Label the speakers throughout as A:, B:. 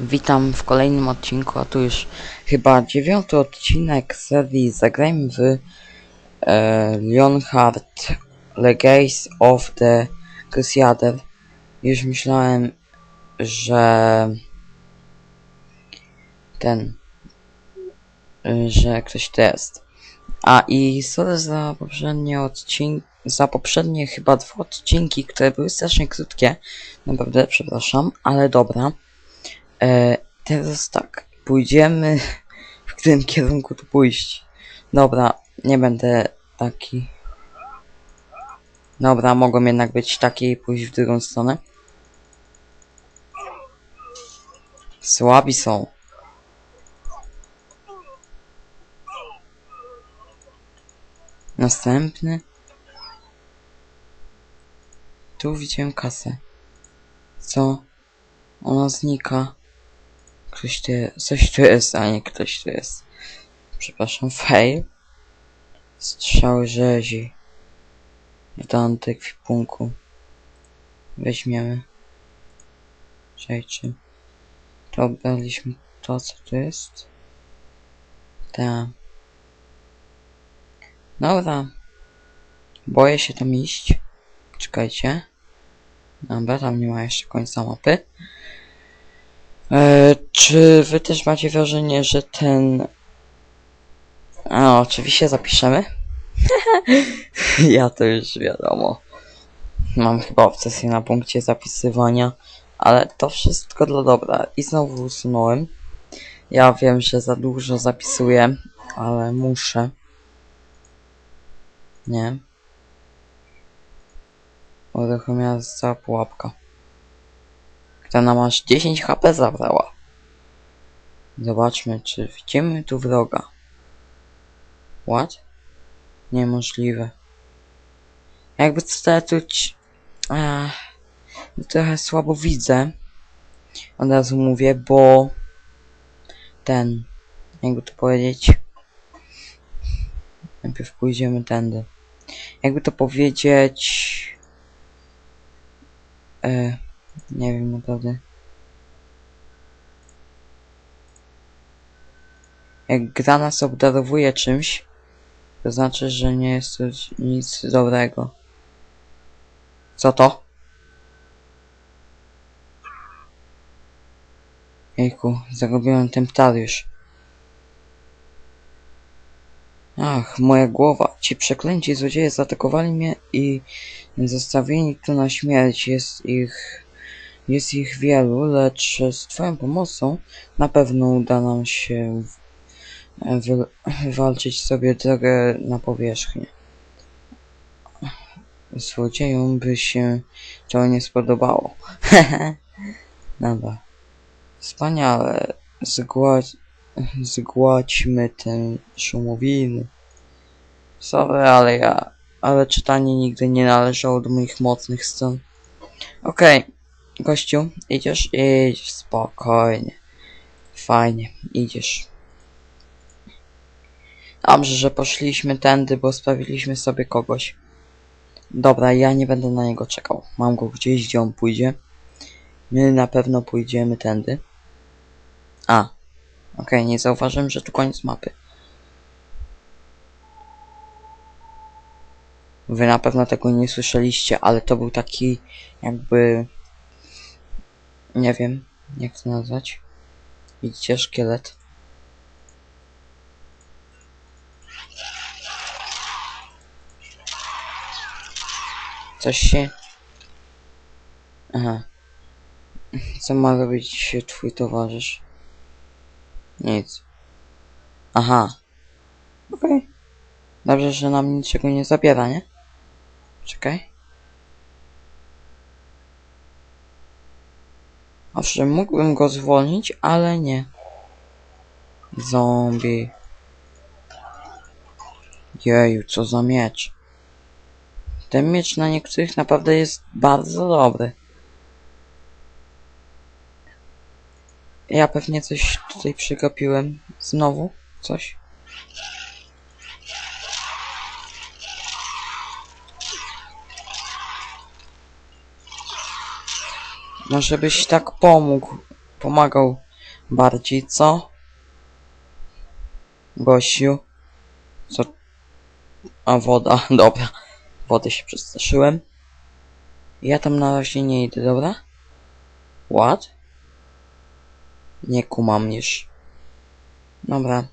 A: Witam w kolejnym odcinku, a tu już chyba dziewiąty odcinek serii Zagrajmy w e, Leonhard Legacy of the Crusader. Już myślałem, że ten, e, że ktoś to jest. A i sorry za poprzednie odcinki, za poprzednie chyba dwa odcinki, które były strasznie krótkie. Naprawdę, przepraszam, ale dobra. E, teraz tak, pójdziemy w którym kierunku tu pójść. Dobra, nie będę taki. Dobra, mogą jednak być taki i pójść w drugą stronę. Słabi są. Następny. Tu widziałem kasę. Co? Ona znika. Ktoś tu coś tu jest, a nie ktoś tu jest. Przepraszam, fail. Strzały rzezi. Do antykwipunku. Weźmiemy. Czekajcie. To braliśmy to, co tu jest. Tak. Dobra. Boję się tam iść. Czekajcie. Dobra, tam nie ma jeszcze końca mapy. E, czy wy też macie wrażenie, że ten... A, oczywiście zapiszemy. ja to już wiadomo. Mam chyba obsesję na punkcie zapisywania, ale to wszystko dla dobra. I znowu usunąłem. Ja wiem, że za dużo zapisuję, ale muszę. Nie. Uruchomiona została pułapka. która nam aż 10 HP zabrała. Zobaczmy, czy widzimy tu wroga. What? Niemożliwe. Jakby ci- Ech, trochę słabo widzę. Od razu mówię, bo... Ten... Jakby to powiedzieć... Najpierw pójdziemy tędy. Jakby to powiedzieć... E, nie wiem naprawdę. Jak gra nas obdarowuje czymś, to znaczy, że nie jest to nic dobrego. Co to? Jejku, zarobiłem temptariusz. Ach, moja głowa. Ci przeklęci złodzieje zaatakowali mnie i zostawieni tu na śmierć. Jest ich... Jest ich wielu, lecz z twoją pomocą na pewno uda nam się wywalczyć sobie drogę na powierzchnię. Złodziejom by się to nie spodobało. Dobra. Wspaniale. Zgładź, zgładźmy tę szumowinę. Sorry, ale ja... Ale czytanie nigdy nie należało do moich mocnych stron. Okej. Gościu, idziesz? Idź spokojnie. Fajnie, idziesz. Dobrze, że poszliśmy tędy, bo sprawiliśmy sobie kogoś. Dobra, ja nie będę na niego czekał. Mam go gdzieś, gdzie on pójdzie. My na pewno pójdziemy tędy. A. Okej, nie zauważyłem, że tu koniec mapy. Wy na pewno tego nie słyszeliście, ale to był taki jakby... Nie wiem, jak to nazwać. Widzicie szkielet? Coś się... Aha. Co ma robić twój towarzysz? Nic. Aha. Okej. Dobrze, że nam niczego nie zabiera, nie? Czekaj. Owszem, mógłbym go zwolnić, ale nie. Zombie. Jeju, co za miecz. Ten miecz na niektórych naprawdę jest bardzo dobry. Ja pewnie coś tutaj przegapiłem. Znowu? Coś? Może byś tak pomógł, pomagał Bardziej co? Gościu. Co? A woda, dobra. Wody się przestraszyłem. Ja tam na razie nie idę, dobra? What? Nie kumam już. Dobra.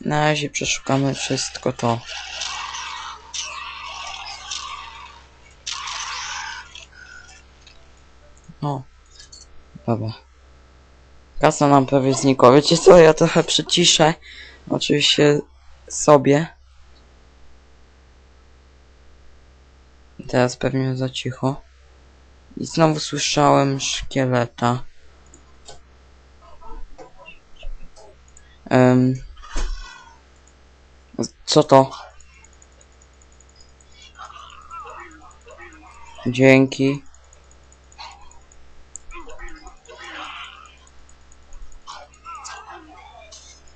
A: Na razie przeszukamy wszystko to. O. Dobra. Kasa nam prawie znikła. Wiecie co, ja trochę przyciszę. Oczywiście sobie. Teraz pewnie za cicho. I znowu słyszałem szkieleta. Em, co to? Dzięki.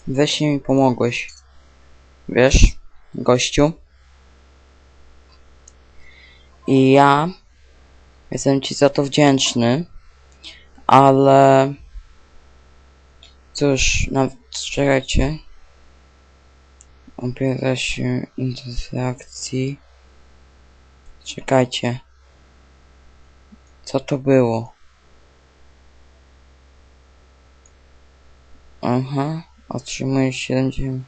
A: Weź mi pomogłeś. Wiesz, gościu. I ja jestem ci za to wdzięczny, ale cóż, na czekajcie. Opiera się interakcji. Czekajcie. Co to było? Aha, otrzymuję 70.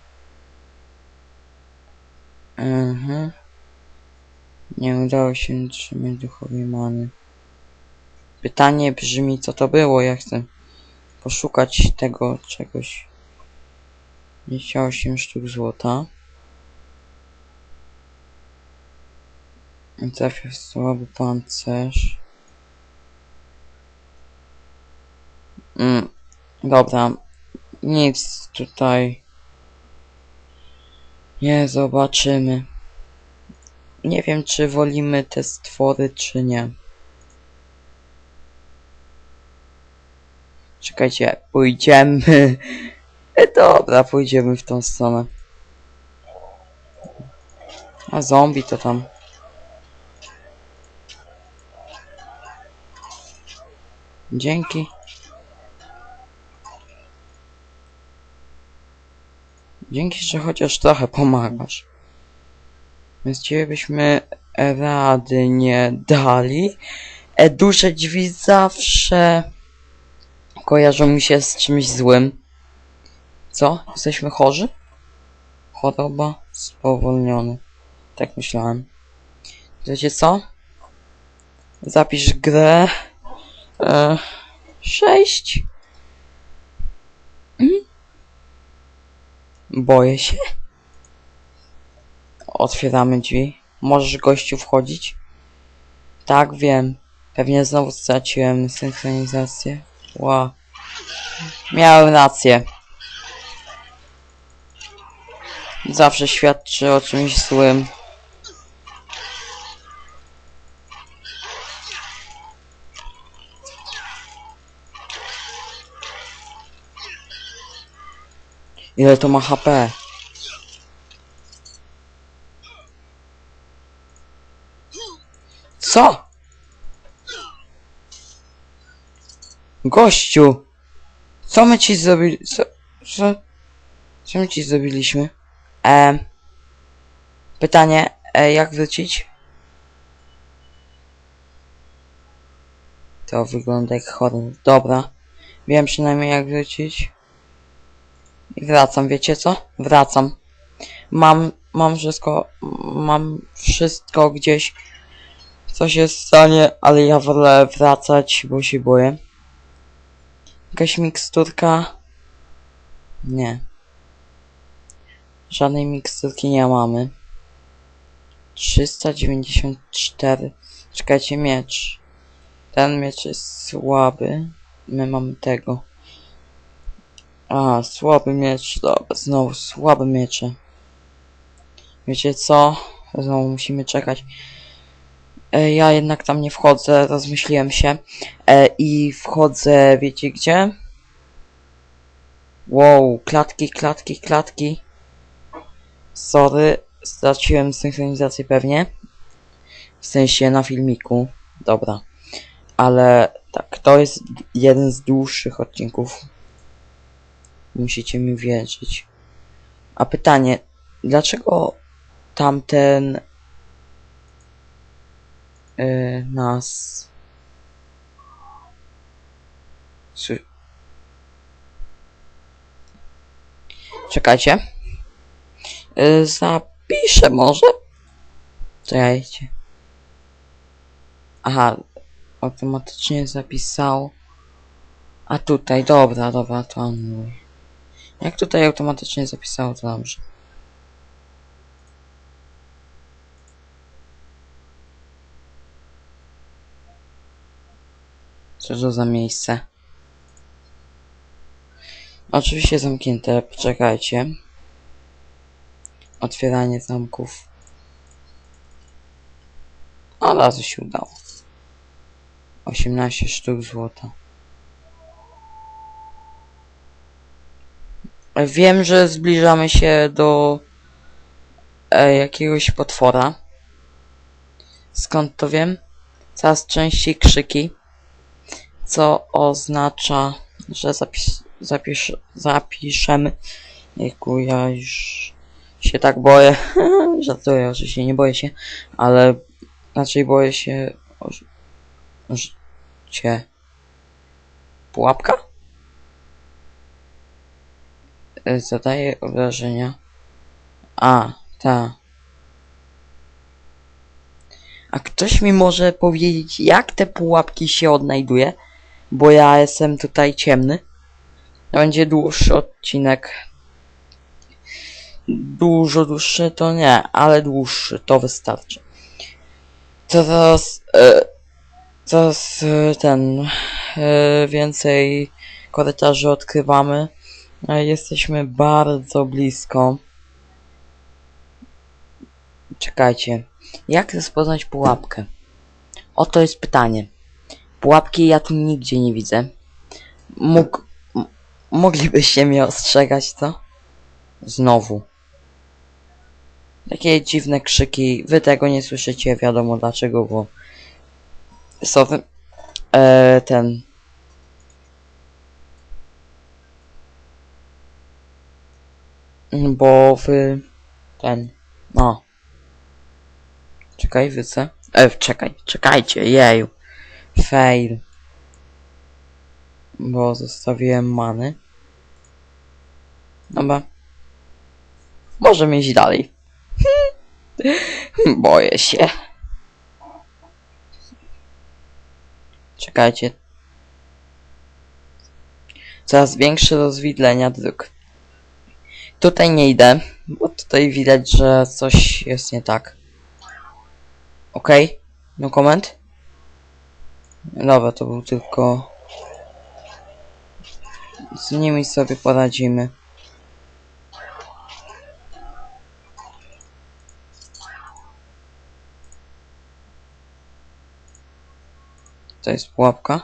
A: Mhm. Nie udało się utrzymać duchowej many. Pytanie brzmi, co to było? Ja chcę poszukać tego czegoś. 28 sztuk złota. Trafia w słaby pancerz. Mm, dobra. Nic tutaj. Nie zobaczymy. Nie wiem, czy wolimy te stwory, czy nie. Czekajcie, pójdziemy. E, Dobra, pójdziemy w tą stronę. A zombie to tam. Dzięki. Dzięki, że chociaż trochę pomagasz. Bez ciebie byśmy rady nie dali. E, duże drzwi zawsze kojarzą mi się z czymś złym. Co? Jesteśmy chorzy? Choroba spowolniony. Tak myślałem. Wiecie co? Zapisz grę. E, sześć. Mm? Boję się. Otwieramy drzwi. Możesz gościu wchodzić? Tak, wiem. Pewnie znowu straciłem synchronizację. Ła. Miałem rację. Zawsze świadczy o czymś złym. Ile to ma HP? Co? Gościu! Co my ci zrobili? Co? Co? Co my ci zrobiliśmy? E, pytanie, e, jak wrócić? To wygląda jak horror. Dobra. Wiem przynajmniej jak wrócić. I wracam, wiecie co? Wracam. Mam, mam wszystko, mam wszystko gdzieś. Co się stanie, ale ja wolę wracać, bo się boję. Jakaś miksturka? Nie. Żadnej miksturki nie mamy. 394. Czekajcie, miecz. Ten miecz jest słaby. My mamy tego. A, słaby miecz. Dobra, znowu słabe miecze. Wiecie co? Znowu musimy czekać. E, ja jednak tam nie wchodzę, rozmyśliłem się. E, I wchodzę, wiecie gdzie? Wow, klatki, klatki, klatki. Sorry, straciłem synchronizację pewnie. W sensie na filmiku. Dobra. Ale Tak, to jest jeden z dłuższych odcinków. Musicie mi wierzyć. A pytanie, dlaczego tamten yy, nas Sły- Czekajcie. Yy, zapiszę może? Czekajcie. Aha, automatycznie zapisał. A tutaj, dobra, dobra, to anuluj. Jak tutaj automatycznie zapisało, to dobrze. Co to za miejsce? Oczywiście zamknięte, poczekajcie. Otwieranie zamków. Od razu się udało. 18 sztuk złota. Wiem, że zbliżamy się do e, jakiegoś potwora. Skąd to wiem? Coraz częściej krzyki, co oznacza, że zapis, zapisz, zapiszemy. Jejku, ja już się tak boję. Żartuję, oczywiście nie boję się, ale raczej boję się o ży- życie. Pułapka? Y, Zadaje obrażenia. A, ta. A ktoś mi może powiedzieć, jak te pułapki się odnajduje? Bo ja jestem tutaj ciemny. To będzie dłuższy odcinek. Dużo dłuższy to nie, ale dłuższy to wystarczy. Teraz, e, teraz e, ten e, więcej korytarzy odkrywamy. E, Jesteśmy bardzo blisko. Czekajcie. Jak rozpoznać pułapkę? Oto jest pytanie. Pułapki ja tu nigdzie nie widzę. Mógł... Moglibyście mnie ostrzegać, co? Znowu. Takie dziwne krzyki. Wy tego nie słyszycie, wiadomo dlaczego, bo... Sowy... E, ten... Bo wy... Ten... No. Czekaj, wyce. E, czekaj, czekajcie, jeju. Fail. Bo zostawiłem many. Dobra. Możemy iść dalej. Boję się. Czekajcie. Coraz większe rozwidlenia dróg. Tutaj nie idę, bo tutaj widać, że coś jest nie tak. Okej? No comment? Dobra, to był tylko... Z nimi sobie poradzimy. To jest pułapka.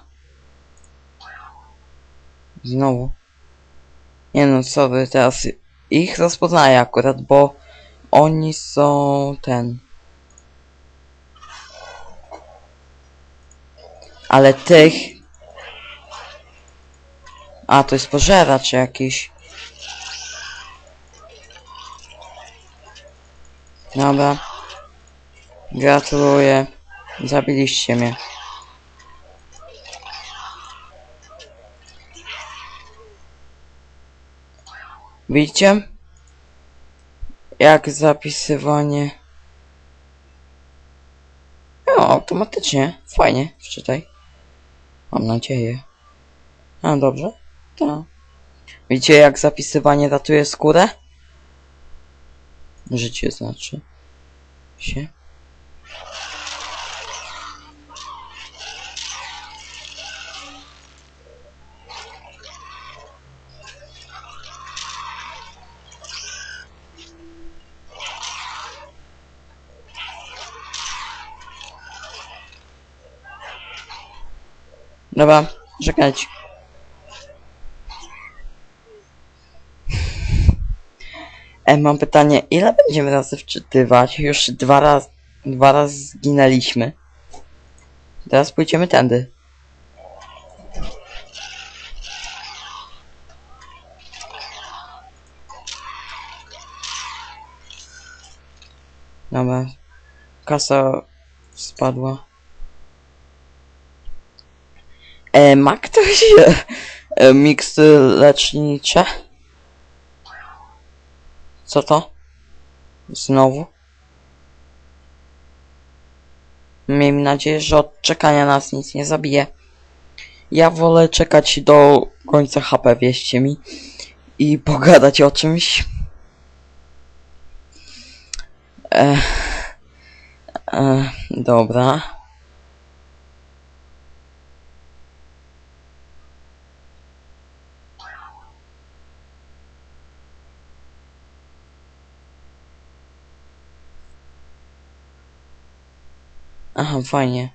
A: Znowu. Nie no, sorry, teraz ich rozpoznaję akurat, bo oni są ten. Ale tych... A, to jest pożeracz jakiś. Dobra. Gratuluję. Zabiliście mnie. Widzicie? Jak zapisywanie... No, automatycznie. Fajnie. Wczytaj. Mam nadzieję. A, dobrze? Tak. Widzicie, jak zapisywanie ratuje skórę? Życie znaczy. Się. Dobra, czekać. E, mam pytanie, ile będziemy razy wczytywać? Już dwa razy, dwa razy zginęliśmy. Teraz pójdziemy tędy. Dobra. Kasa spadła. E, ma ktoś e, e, miksy lecznicze? Co to? Znowu? Miejmy nadzieję, że od czekania nas nic nie zabije. Ja wolę czekać do końca HP, wieście mi. I pogadać o czymś. E, e, dobra. Aha, fajnie.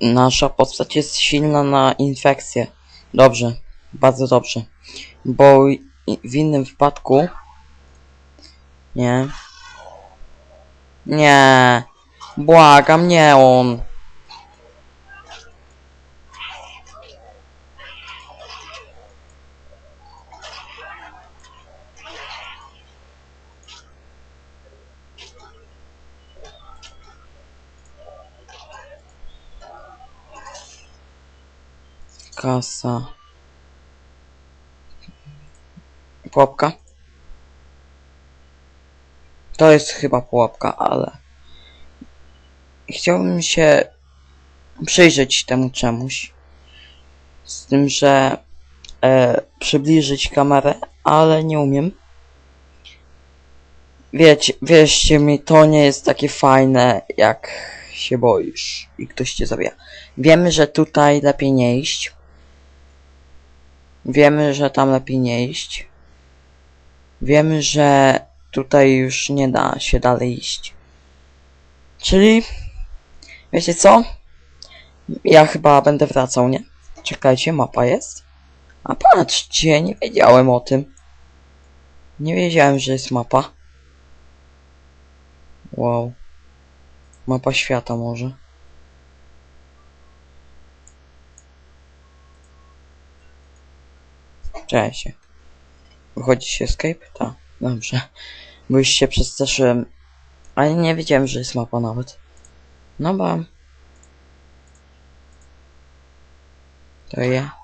A: Nasza postać jest silna na infekcję. Dobrze, bardzo dobrze. Bo w innym wypadku. Nie. Nie. Błagam, nie on. Kasa. Pułapka? To jest chyba pułapka, ale... Chciałbym się przyjrzeć temu czemuś. Z tym, że e, przybliżyć kamerę, ale nie umiem. Wiecie, wierzcie mi, to nie jest takie fajne, jak się boisz i ktoś cię zabija. Wiemy, że tutaj lepiej nie iść. Wiemy, że tam lepiej nie iść. Wiemy, że tutaj już nie da się dalej iść. Czyli, wiecie co? Ja chyba będę wracał, nie? Czekajcie, mapa jest? A patrzcie, nie wiedziałem o tym. Nie wiedziałem, że jest mapa. Wow. Mapa świata może. Cześć. Wychodzi się escape? Tak, dobrze. Bo już się przestraszyłem. Ale nie wiedziałem, że jest mapa nawet. No ba. To ja.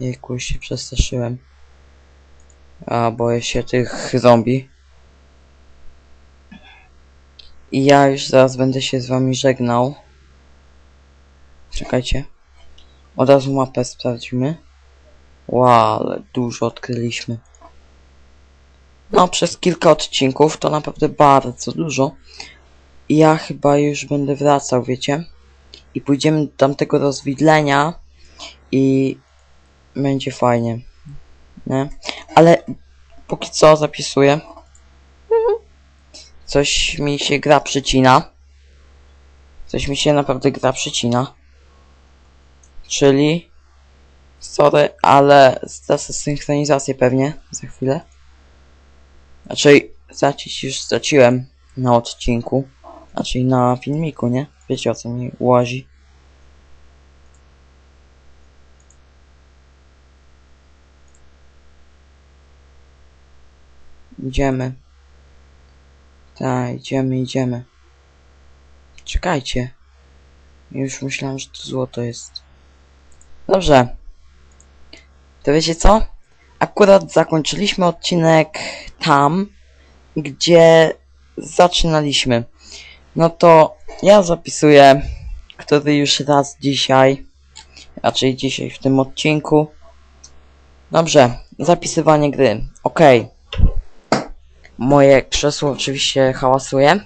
A: Jejku, się przestraszyłem. A, boję się tych zombie. I ja już zaraz będę się z wami żegnał. Czekajcie. Od razu mapę sprawdzimy. Wow, ale dużo odkryliśmy. No, przez kilka odcinków to naprawdę bardzo dużo. Ja chyba już będę wracał, wiecie? I pójdziemy do tamtego rozwidlenia i będzie fajnie. Nie? Ale póki co zapisuję. Coś mi się gra przycina. Coś mi się naprawdę gra przycina. Czyli Sorry, ale stracę synchronizację pewnie za chwilę. Raczej stracić już straciłem na odcinku. Raczej na filmiku, nie? Wiecie o co mi łazi. Idziemy. Tak, idziemy, idziemy. Czekajcie. Już myślałem, że to złoto jest. Dobrze. To wiecie co? Akurat zakończyliśmy odcinek tam, gdzie zaczynaliśmy. No to ja zapisuję, który już raz dzisiaj, raczej dzisiaj w tym odcinku. Dobrze, zapisywanie gry. Ok. Moje krzesło oczywiście hałasuje.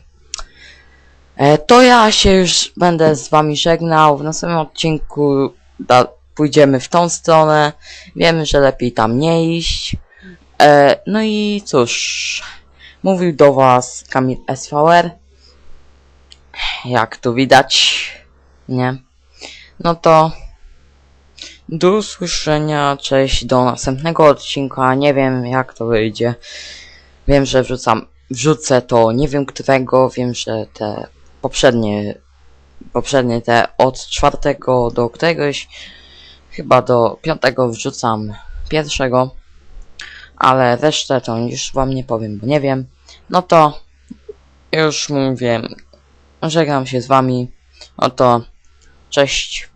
A: E, to ja się już będę z wami żegnał. W następnym odcinku da, pójdziemy w tą stronę. Wiemy, że lepiej tam nie iść. E, no i cóż, mówił do Was Kamil SVR. Jak tu widać, nie? No to do usłyszenia, cześć, do następnego odcinka. Nie wiem, jak to wyjdzie. Wiem, że wrzucam, wrzucę to, nie wiem którego, wiem, że te poprzednie, poprzednie te od czwartego do któregoś Chyba do piątego wrzucam pierwszego. ale resztę to już wam nie powiem, bo nie wiem. No to już mówię, żegnam się z wami. Oto, cześć.